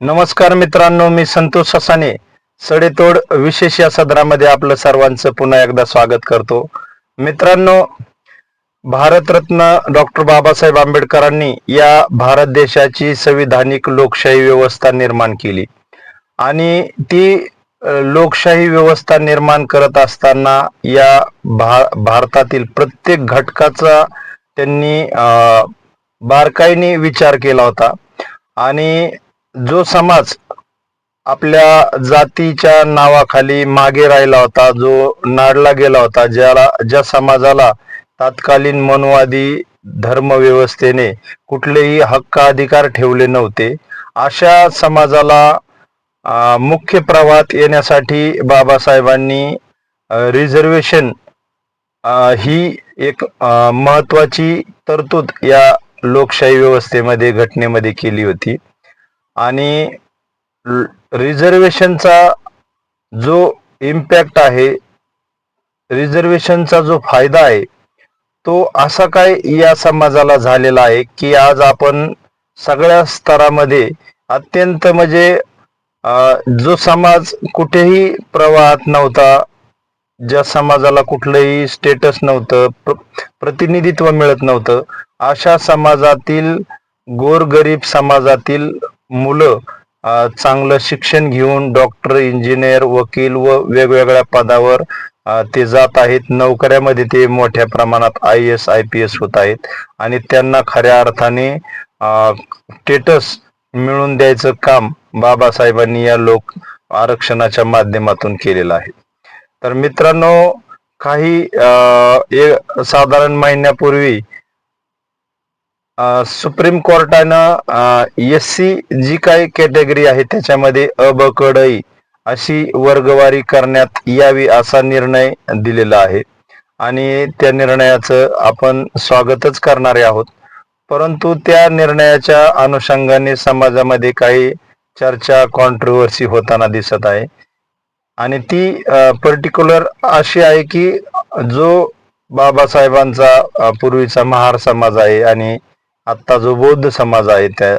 नमस्कार मित्रांनो मी संतोष ससाने. सडेतोड विशेष या सदरामध्ये आपलं सर्वांचं पुन्हा एकदा स्वागत करतो. मित्रांनो भारतरत्न डॉक्टर बाबासाहेब आंबेडकरांनी या भारत देशाची संविधानिक लोकशाही व्यवस्था निर्माण केली. आणि ती लोकशाही व्यवस्था निर्माण करत असताना या भा भारतातील प्रत्येक घटकाचा त्यांनी बारकाईने विचार केला होता. आणि जो समाज आपल्या जातीच्या नावाखाली मागे राहिला होता जो नाडला गेला होता ज्याला ज्या समाजाला तत्कालीन मनवादी धर्मव्यवस्थेने कुठलेही हक्क अधिकार ठेवले नव्हते अशा समाजाला मुख्य प्रवाहात येण्यासाठी बाबासाहेबांनी रिझर्वेशन ही एक महत्वाची तरतूद या लोकशाही व्यवस्थेमध्ये घटनेमध्ये केली होती. आणि रिझर्वेशनचा जो इम्पॅक्ट आहे रिझर्वेशनचा जो फायदा आहे तो असा काय या समाजाला झालेला आहे की आज आपण सगळ्या स्तरामध्ये अत्यंत म्हणजे जो समाज कुठेही प्रवाहात नव्हता ज्या समाजाला कुठलंही स्टेटस नव्हतं प्र- प्रतिनिधित्व मिळत नव्हतं अशा समाजातील गोरगरीब समाजातील मुलं चांगलं शिक्षण घेऊन डॉक्टर इंजिनियर वकील व वेगवेगळ्या पदावर ते जात आहेत. नोकऱ्यामध्ये ते मोठ्या प्रमाणात I S I P S होत आहेत. आणि त्यांना खऱ्या अर्थाने स्टेटस मिळवून द्यायचं काम बाबासाहेबांनी या लोक आरक्षणाच्या माध्यमातून केलेलं आहे. तर मित्रांनो काही साधारण महिन्यापूर्वी सुप्रीम कोर्टानं एस सी जी काही कॅटेगरी आहे त्याच्यामध्ये अबकडई अशी वर्गवारी करण्यात यावी असा निर्णय दिलेला आहे. आणि त्या निर्णयाचं आपण स्वागतच करणारे आहोत. परंतु त्या निर्णयाच्या अनुषंगाने समाजामध्ये काही चर्चा कॉन्ट्रोवर्सी होताना दिसत आहे. आणि ती पर्टिक्युलर अशी आहे की जो बाबासाहेबांचा पूर्वीचा महार समाज आहे आणि आत्ता जो बौद्ध समाज आहे त्या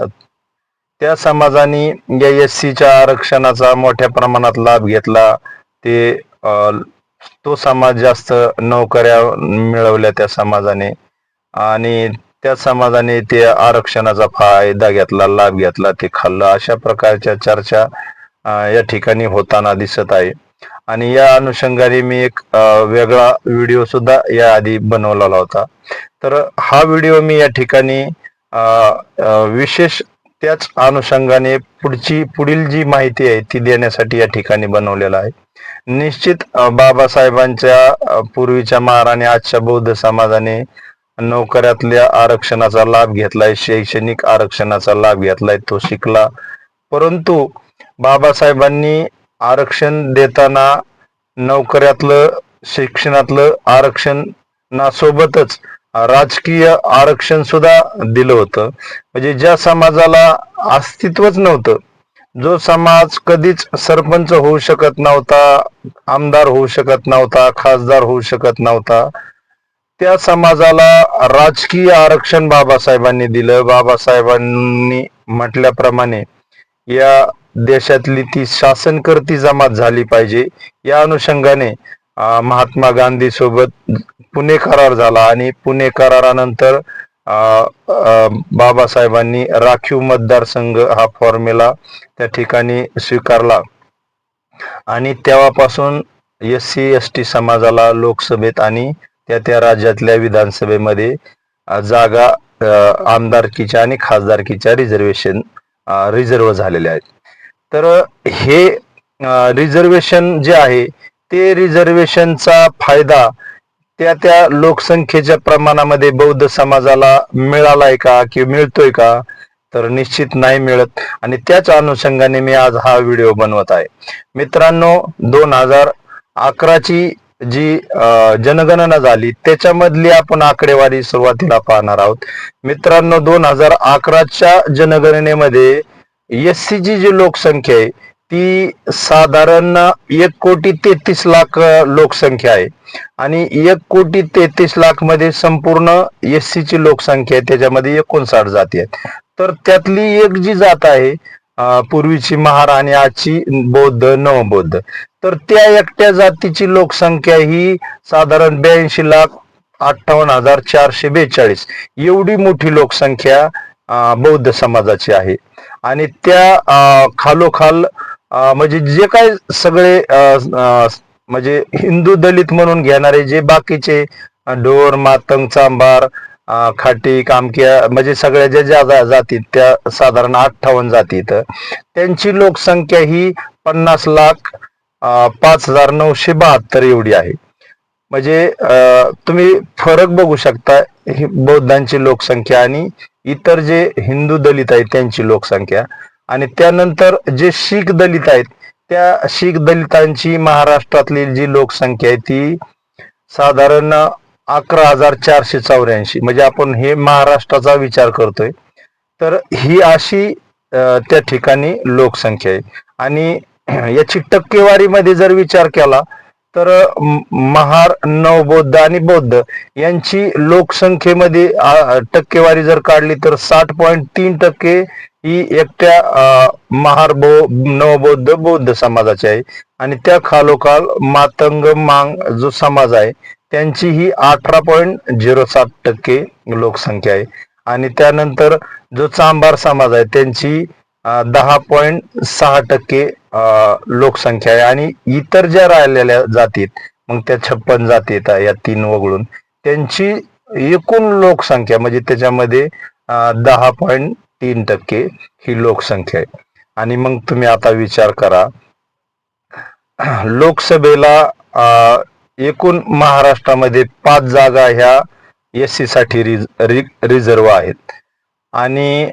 त्या समाजाने या एस सीच्या आरक्षणाचा मोठ्या प्रमाणात लाभ घेतला. ते तो समाज जास्त नोकऱ्या मिळवल्या त्या समाजाने. आणि त्या समाजाने ते आरक्षणाचा फायदा घेतला लाभ घेतला ते खाल्लं. अशा प्रकारच्या चर्चा या ठिकाणी होताना दिसत आहे. आणि या अनुषंगाने मी एक वेगळा व्हिडिओ सुद्धा याआधी बनवलेला होता. तर हा व्हिडिओ मी या ठिकाणी विशेष त्याच अनुषंगाने पुढची पुढील जी माहिती आहे ती देण्यासाठी या ठिकाणी बनवलेला आहे. निश्चित बाबासाहेबांच्या पूर्वीच्या महाराणी आजच्या बौद्ध समाजाने नोकऱ्यातल्या आरक्षणाचा लाभ घेतलाय शैक्षणिक आरक्षणाचा लाभ घेतलाय तो शिकला. परंतु बाबासाहेबांनी आरक्षण देताना नोकऱ्यातलं शिक्षणातलं आरक्षण ना सोबतच राजकीय आरक्षण सुद्धा दिलं होतं. म्हणजे ज्या समाजाला अस्तित्वच नव्हतं जो समाज कधीच सरपंच होऊ शकत नव्हता आमदार होऊ शकत नव्हता खासदार होऊ शकत नव्हता त्या समाजाला राजकीय आरक्षण बाबासाहेबांनी दिलं. बाबासाहेबांनी म्हटल्याप्रमाणे या देशातली ती शासनकर्ती जमात झाली पाहिजे. या अनुषंगाने महात्मा गांधी सोबत पुणे करार झाला आणि पुणे करारानंतर अं, बाबासाहेबांनी राखीव मतदारसंघ हा फॉर्म्युला त्या ठिकाणी स्वीकारला. आणि तेव्हापासून एस सी एस टी समाजाला लोकसभेत आणि त्या त्या राज्यातल्या विधानसभेमध्ये जागा आमदारकीच्या आणि खासदारकीच्या रिझर्वेशन रिझर्व झालेल्या आहेत. तर हे रिझर्वेशन जे आहे ते रिझर्वेशनचा फायदा त्या त्या लोकसंख्येच्या प्रमाणामध्ये बौद्ध समाजाला मिळालाय का किंवा मिळतोय का? तर निश्चित नाही मिळत. आणि त्याच अनुषंगाने मी आज हा व्हिडिओ बनवत आहे. मित्रांनो दोन हजार अकराची जी जनगणना झाली त्याच्यामधली आपण आकडेवारी सुरुवातीला पाहणार आहोत. मित्रांनो दोन हजार अकराच्या जनगणनेमध्ये एस सी ची जी लोकसंख्या आहे ती साधारण एक कोटी तेहतीस लाख लोकसंख्या आहे. आणि एक कोटी तेहतीस लाखमध्ये संपूर्ण एस ची लोकसंख्या आहे त्याच्यामध्ये एकोणसाठ जाती आहेत. तर त्यातली एक जी जात आहे पूर्वीची महाराणी आजची बौद्ध नवबौद्ध. तर त्या एकट्या जातीची लोकसंख्या ही साधारण ब्याऐंशी लाख अठ्ठावन्न हजार चारशे बेचाळीस. एवढी मोठी लोकसंख्या बौद्ध समाजाची आहे. आणि त्या खालोखाल म्हणजे जे काय सगळे म्हणजे हिंदू दलित म्हणून घेणारे जे बाकीचे ढोर मातंग चांभार खाटी कामक्या म्हणजे सगळ्या ज्या ज्या जा- जातीत त्या साधारण अठ्ठावन्न जातीत त्यांची लोकसंख्या ही पन्नास लाख पाच हजार नऊशे बहात्तर एवढी आहे. म्हणजे तुम्ही फरक बघू शकता ही बौद्धांची लोकसंख्या आणि इतर जे हिंदू दलित आहेत त्यांची लोकसंख्या. आणि त्यानंतर जे शीख दलित आहेत त्या शीख दलितांची महाराष्ट्रातली जी लोकसंख्या आहे ती साधारण अकरा हजार चारशे चौऱ्याऐंशी. म्हणजे आपण हे महाराष्ट्राचा विचार करतोय. तर ही अशी त्या ठिकाणी लोकसंख्या आहे. आणि याची टक्केवारीमध्ये जर विचार केला तर महार नवबौद्ध आणि बौद्ध यांची लोकसंख्येमध्ये टक्केवारी जर काढली तर साठ पॉईंट तीन टक्के ही एकट्या महार बौ नवबौद्ध बौद्ध समाजाची आहे. आणि त्या खालोखाल मातंग मांग जो समाज आहे त्यांची ही अठरा पॉईंट झिरो सात टक्के लोकसंख्या आहे. आणि त्यानंतर जो चांभार समाज आहे त्यांची दहा पॉईंट सहा टक्के लोकसंख्या आहे आणि इतर ज्या राहिलेल्या जातीत मग त्या छप्पन जातीत आहे या तीन वगळून त्यांची एकूण लोकसंख्या म्हणजे त्याच्यामध्ये दहा पॉईंट तीन टक्के ही लोकसंख्या आहे. आणि मग तुम्ही आता विचार करा लोकसभेला अं, एकूण महाराष्ट्रामध्ये पाच जागा ह्या एस सी साठी रिज रि- रिझर्व आहेत. आणि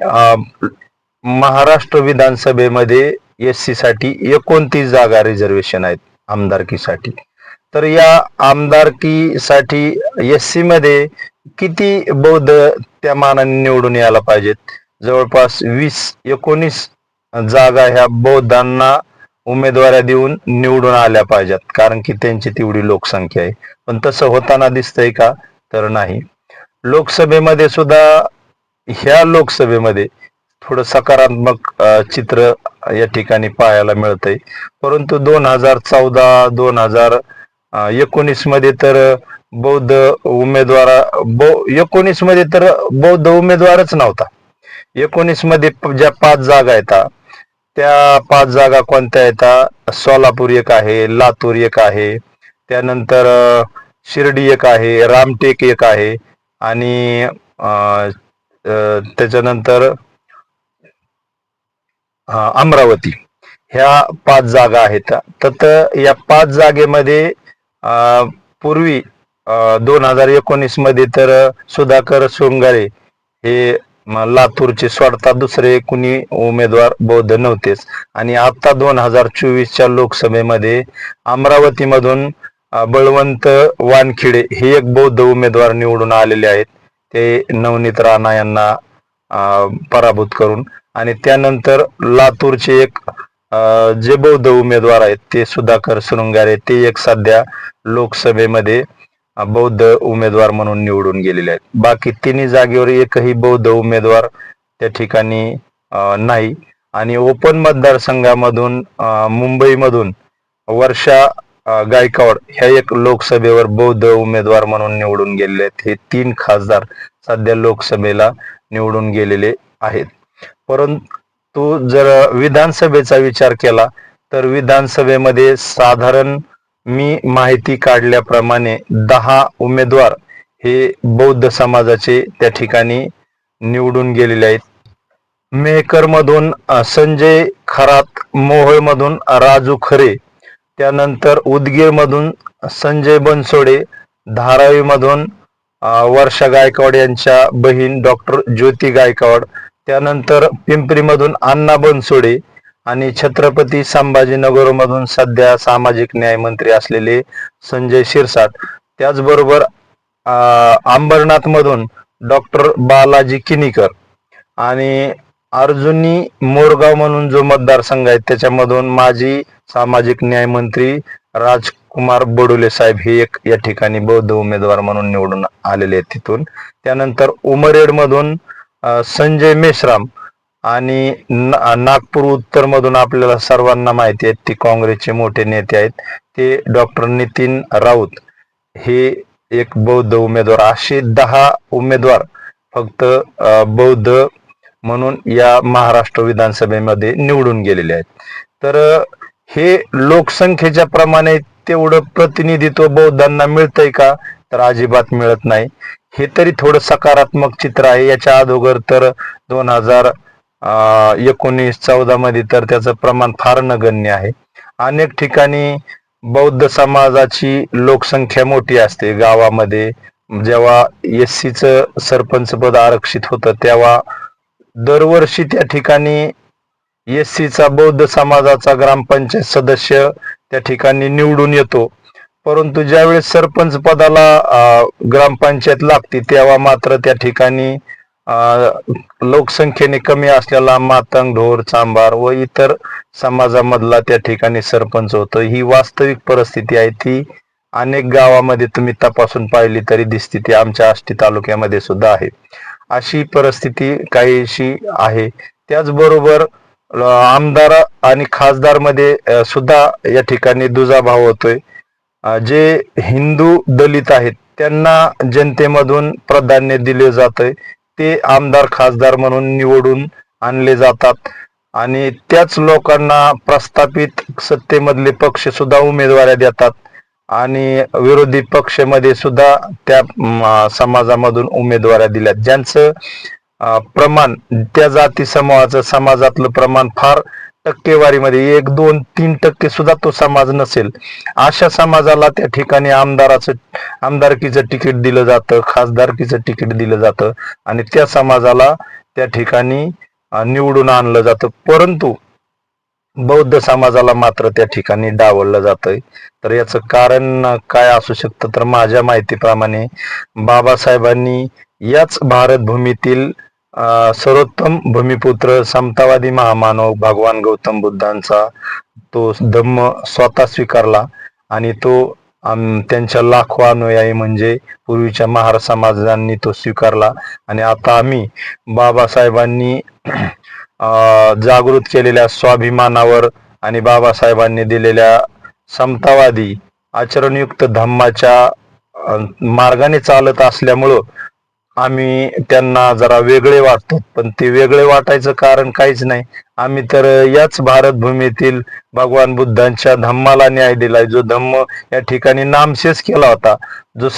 महाराष्ट्र विधानसभेमध्ये एस सी साठी एकोणतीस जागा रिझर्वेशन आहेत आमदारकीसाठी. तर या आमदारकीसाठी एस सी मध्ये किती बौद्ध त्या मानाने निवडून यायला पाहिजेत? जवळपास वीस एकोणीस जागा ह्या बौद्धांना उमेदवाऱ्या देऊन निवडून आल्या पाहिजेत. कारण की त्यांची तेवढी लोकसंख्या आहे. पण तसं होताना दिसतंय का? तर नाही. लोकसभेमध्ये सुद्धा ह्या लोकसभेमध्ये थोडं सकारात्मक चित्र या ठिकाणी पाहायला मिळतंय. परंतु दोन हजार चौदा दोन हजार एकोणीसमध्ये तर बौद्ध उमेदवार बौ एकोणीसमध्ये तर बौद्ध उमेदवारच नव्हता. एकोणीसमध्ये ज्या पाच जागा येतात त्या पाच जागा कोणत्या येतात सोलापूर एक आहे लातूर एक आहे त्यानंतर शिर्डी एक आहे रामटेक एक आहे आणि त्याच्यानंतर अमरावती. ह्या पाच जागा आहेत. तर या पाच जागेमध्ये पूर्वी दोन हजार एकोणीसमध्ये तर सुधाकर शृंगारे हे लातूरचे सोडता दुसरे कुणी उमेदवार बौद्ध नव्हतेच. आणि आता दोन हजार चोवीसच्या लोकसभेमध्ये अमरावतीमधून बळवंत वानखिडे हे एक बौद्ध उमेदवार निवडून आलेले आहेत. ते नवनीत राणा यांना पराभूत करून. आणि त्यानंतर लातूरचे एक जे बौद्ध उमेदवार आहेत ते सुधाकर सुरुंगारे ते एक सध्या लोकसभेमध्ये बौद्ध उमेदवार म्हणून निवडून गेलेले आहेत. बाकी तिन्ही जागेवर एकही बौद्ध उमेदवार त्या ठिकाणी नाही. आणि ओपन मतदारसंघामधून मुंबईमधून वर्षा गायकवाड ह्या एक लोकसभेवर बौद्ध उमेदवार म्हणून निवडून गेलेले आहेत. हे तीन खासदार सध्या लोकसभेला निवडून गेलेले आहेत. परंतु जर विधानसभेचा विचार केला तर विधानसभेमध्ये साधारण मी माहिती काढल्याप्रमाणे दहा उमेदवार हे बौद्ध समाजाचे त्या ठिकाणी निवडून गेलेले आहेत. मेहकर मधून संजय खरात मोहोळ मधून राजू खरे त्यानंतर उदगीर मधून संजय बनसोडे धारावी मधून वर्षा गायकवाड यांच्या बहीण डॉक्टर ज्योती गायकवाड त्यानंतर पिंपरीमधून अण्णा बनसोडे आणि छत्रपती संभाजीनगर मधून सध्या सामाजिक न्याय मंत्री असलेले संजय शिरसाट. त्याचबरोबर अंबरनाथ मधून डॉक्टर बालाजी किनीकर आणि अर्जुनी मोरगाव म्हणून जो मतदारसंघ आहे त्याच्यामधून माजी सामाजिक न्याय मंत्री राजकुमार बडुले साहेब हे एक या ठिकाणी बौद्ध उमेदवार म्हणून निवडून आलेले आहेत तिथून. त्यानंतर उमरेड मधून संजय मेश्राम आणि नागपूर उत्तर मधून आपल्याला सर्वांना माहिती आहेत ते काँग्रेसचे मोठे नेते आहेत ते डॉक्टर नितीन राऊत. हे एक बौद्ध उमेदवार असे दहा उमेदवार फक्त बौद्ध म्हणून या महाराष्ट्र विधानसभेमध्ये निवडून गेलेले आहेत. तर हे लोकसंख्येच्या प्रमाणे तेवढं प्रतिनिधित्व बौद्धांना मिळतंय का? तर अजिबात मिळत नाही. हे तरी थोडं सकारात्मक चित्र आहे. याच्या अगोदर तर दोन हजार एकोणीस चौदा मध्ये तर त्याचं प्रमाण फार नगण्य आहे. अनेक ठिकाणी बौद्ध समाजाची लोकसंख्या मोठी असते. गावामध्ये जेव्हा एस सीचं सरपंच पद आरक्षित होतं तेव्हा दरवर्षी त्या ठिकाणी एस सीचा बौद्ध समाजाचा ग्रामपंचायत सदस्य त्या ठिकाणी निवडून येतो. परंतु ज्यावेळेस सरपंच पदाला ग्रामपंचायत लागते तेव्हा मात्र त्या ठिकाणी लोकसंख्येने कमी असलेला मातंग ढोर चांभार व इतर समाजामधला त्या ठिकाणी सरपंच होतो. ही वास्तविक परिस्थिती आहे. ती अनेक गावामध्ये तुम्ही तपासून पाहिली तरी दिसते. ती आमच्या आष्टी तालुक्यामध्ये सुद्धा आहे. अशी परिस्थिती काहीशी आहे. त्याचबरोबर आमदार आणि खासदारमध्ये सुद्धा या ठिकाणी दुजाभाव होतोय. जे हिंदू दलित आहेत त्यांना जनतेमधून प्राधान्य दिले जाते ते आमदार खासदार म्हणून निवडून आणले जातात. आणि त्याच लोकांना प्रस्थापित सत्तेमधले पक्ष सुद्धा उमेदवाऱ्या देतात. आणि विरोधी पक्षमध्ये सुद्धा त्या समाजामधून उमेदवाऱ्या दिल्यात. ज्यांचं प्रमाण त्या जाती समूहाचं समाजातलं प्रमाण फार टक्केवारीमध्ये एक दोन तीन टक्के सुद्धा तो समाज नसेल. अशा समाजाला त्या ठिकाणी आमदाराचं आमदारकीचं तिकीट दिलं जातं खासदारकीचं तिकीट दिलं जातं आणि त्या समाजाला त्या ठिकाणी निवडून आणलं जातं. परंतु बौद्ध समाजाला मात्र त्या ठिकाणी डावललं जातंय. तर याचं कारण काय असू शकतं? तर माझ्या माहितीप्रमाणे बाबासाहेबांनी याच भारत भूमीतील सर्वोत्तम भूमिपुत्र समतावादी महामानव भगवान गौतम बुद्धांचा तो धम्म स्वतः स्वीकारला आणि तो त्यांच्या लाखो अनुयायी म्हणजे पूर्वीच्या महार समाजांनी तो स्वीकारला. आणि आता आम्ही बाबासाहेबांनी अं, जागृत केलेल्या स्वाभिमानावर आणि बाबासाहेबांनी दिलेल्या समतावादी आचरणयुक्त धम्माच्या मार्गाने चालत असल्यामुळं आम्ही त्यांना जरा वेगळे वाटतो पण ते वेगळे वाटायचं कारण काहीच नाही. आम्ही तर याच भारत भूमीतील भगवान बुद्धांच्या धम्माला न्याय दिलाय. जो धम्म या ठिकाणी नामशेष केला होता जो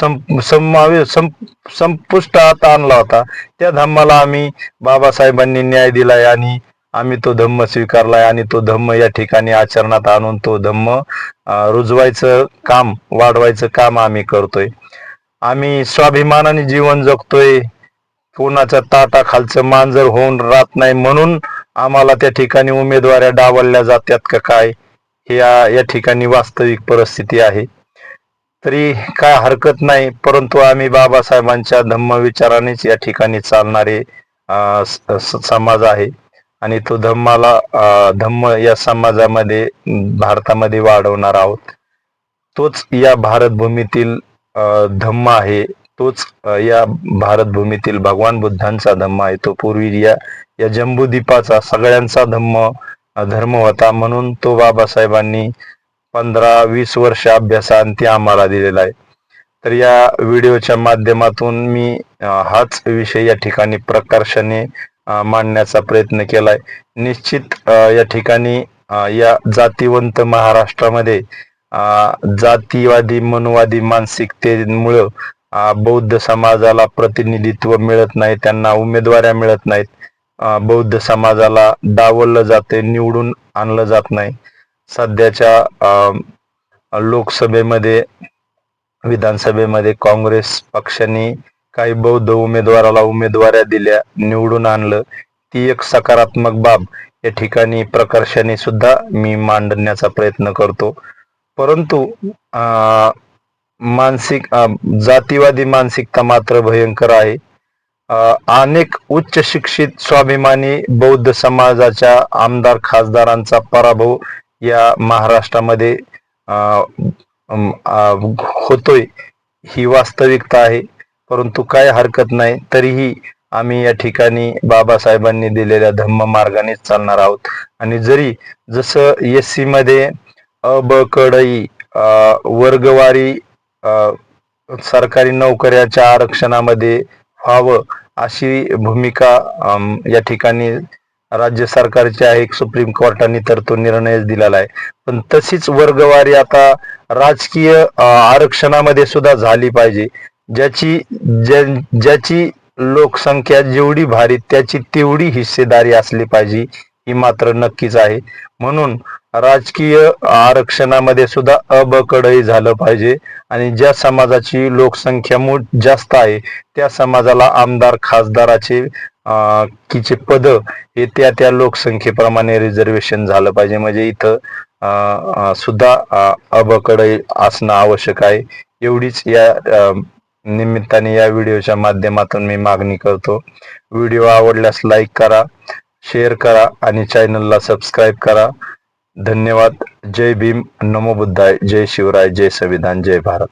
समावे सं संपुष्टात आणला होता त्या धम्माला आम्ही बाबासाहेबांनी न्याय दिलाय आणि आम्ही तो धम्म स्वीकारलाय आणि तो धम्म या ठिकाणी आचरणात आणून तो धम्म रुजवायचं काम वाढवायचं काम आम्ही करतोय. आम्ही स्वाभिमानाने जीवन जगतोय. कोणाच्या ताटाखालचं मांजर होऊन राहत नाही म्हणून आम्हाला त्या ठिकाणी उमेदवाऱ्या डावलल्या जातात का काय? हे या ठिकाणी वास्तविक परिस्थिती आहे. तरी काय हरकत नाही परंतु आम्ही बाबासाहेबांच्या धम्म विचारानेच या ठिकाणी चालणारे स- समाज आहे. आणि तो धम्माला धम्म या समाजामध्ये भारतामध्ये वाढवणार आहोत. तोच या भारत भूमीतील धम्म आहे तोच या भारत भूमीतील भगवान बुद्धांचा धम्म आहे. तो पूर्वी या या जम्बूद्वीपाचा सगळ्यांचा धम्म धर्म होता. म्हणून तो बाबासाहेबांनी पंधरा वीस वर्ष अभ्यासांती आम्हाला दिलेला आहे. तर या व्हिडिओच्या माध्यमातून मी हाच विषय या ठिकाणी प्रकर्षाने मांडण्याचा प्रयत्न केलाय. निश्चित या ठिकाणी या जातीवंत महाराष्ट्रामध्ये जातीवादी मनवादी मानसिकतेमुळं बौद्ध समाजाला प्रतिनिधित्व मिळत नाही त्यांना उमेदवाऱ्या मिळत नाहीत. बौद्ध समाजाला डावललं जाते निवडून आणलं जात नाही. सध्याच्या अं, लोकसभेमध्ये विधानसभेमध्ये काँग्रेस पक्षाने काही बौद्ध उमेदवाराला उमेदवाऱ्या दिल्या निवडून आणलं. ती एक सकारात्मक बाब. या ठिकाणी प्रकर्षाने सुद्धा मी मांडण्याचा प्रयत्न करतो. परंतु मानसिक जातीवादी मानसिकता मात्र भयंकर आहे. अनेक उच्च शिक्षित स्वाभिमानी बौद्ध समाजाच्या आमदार खासदारांचा पराभव या महाराष्ट्रामध्ये होतोय ही वास्तविकता आहे. परंतु काय हरकत नाही तरीही आम्ही या ठिकाणी बाबासाहेबांनी दिलेल्या धम्म मार्गानेच चालणार आहोत. आणि जरी जसं एस सी मध्ये अबकडई अ, वर्गवारी सरकारी नोकऱ्याच्या आरक्षणामध्ये व्हावं अशी भूमिका या ठिकाणी राज्य सरकारची आहे. सुप्रीम कोर्टाने तर तो निर्णय दिलेला आहे. पण तशीच वर्गवारी आता राजकीय आरक्षणामध्ये सुद्धा झाली पाहिजे. ज्याची ज्या- ज्याची लोकसंख्या जेवढी भारी त्याची तेवढी हिस्सेदारी असली पाहिजे ही मात्र नक्कीच आहे. म्हणून राजकीय आरक्षणामध्ये सुद्धा अबकडही झालं पाहिजे. आणि ज्या समाजाची लोकसंख्या मोठ जास्त आहे त्या समाजाला आमदार खासदाराचे किचे पद हे त्या त्या लोकसंख्येप्रमाणे रिझर्वेशन झालं पाहिजे. म्हणजे इथं सुद्धा अबकडई असणं आवश्यक आहे. एवढीच या निमित्ताने या व्हिडिओच्या माध्यमातून मी मागणी करतो. व्हिडिओ आवडल्यास लाईक करा शेअर करा आणि चॅनलला सबस्क्राईब करा. धन्यवाद. जय भीम. नमो बुद्धाय. जय शिवराय. जय संविधान. जय भारत.